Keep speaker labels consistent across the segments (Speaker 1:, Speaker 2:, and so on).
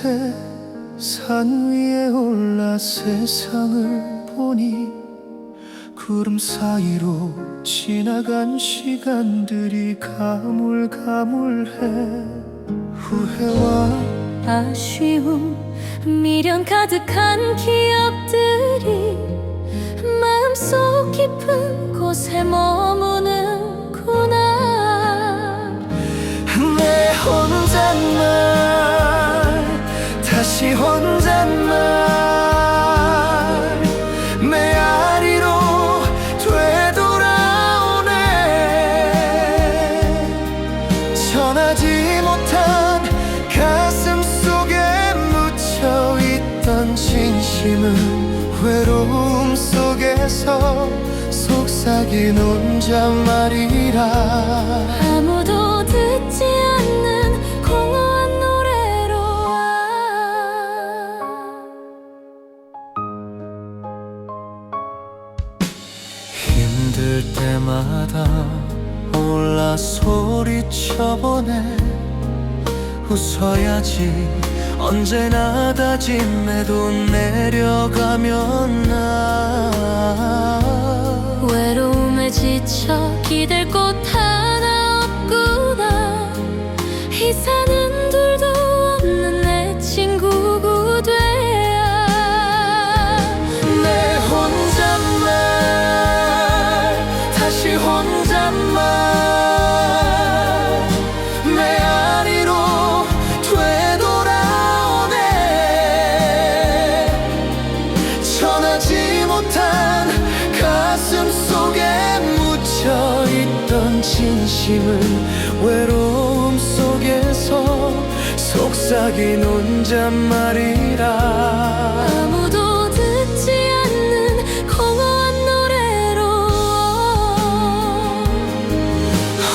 Speaker 1: 어느새 산 위에 올라 세상을 보니 구름 사이로 지나간 시간들이 가물가물해 후회와
Speaker 2: 아쉬움 미련 가득한 기억들이 마음속 깊은 곳에 머무
Speaker 1: 외로움 속에서 속삭인 혼잣말이라.
Speaker 2: 아무도 듣지 않는 공허한 노래로 와.
Speaker 1: 힘들 때마다 올라 소리쳐보네. 웃어야지 언제나 다짐해도 내려가면 나 진심은 외로움 속에서 속삭인 혼잣말이라.
Speaker 2: 아무도 듣지 않는 공허한 노래로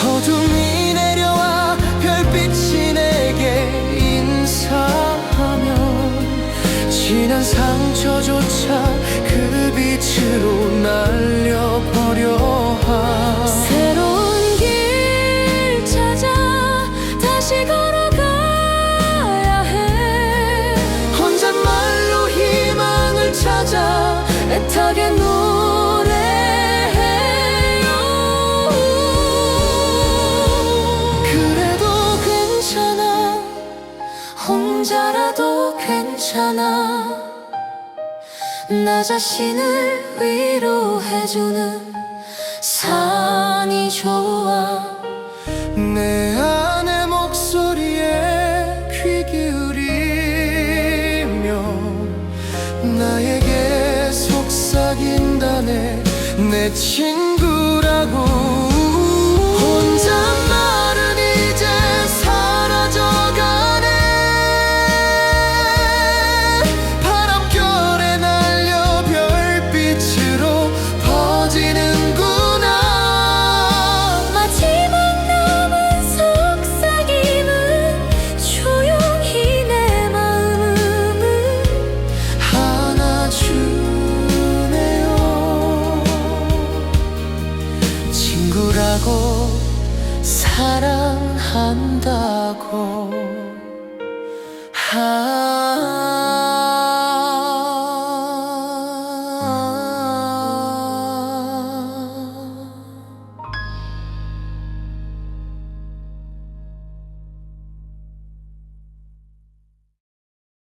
Speaker 1: 어둠이 내려와 별빛이 내게 인사하면 지난 상처조차 그 빛으로 날려버려
Speaker 2: 혼자라도 괜찮아. 나 자신을 위로해주는 산이 좋아.
Speaker 1: 내 안의 목소리에 귀 기울이며 나에게 속삭인다네. 내 친구라고 친구라고 사랑한다고. 아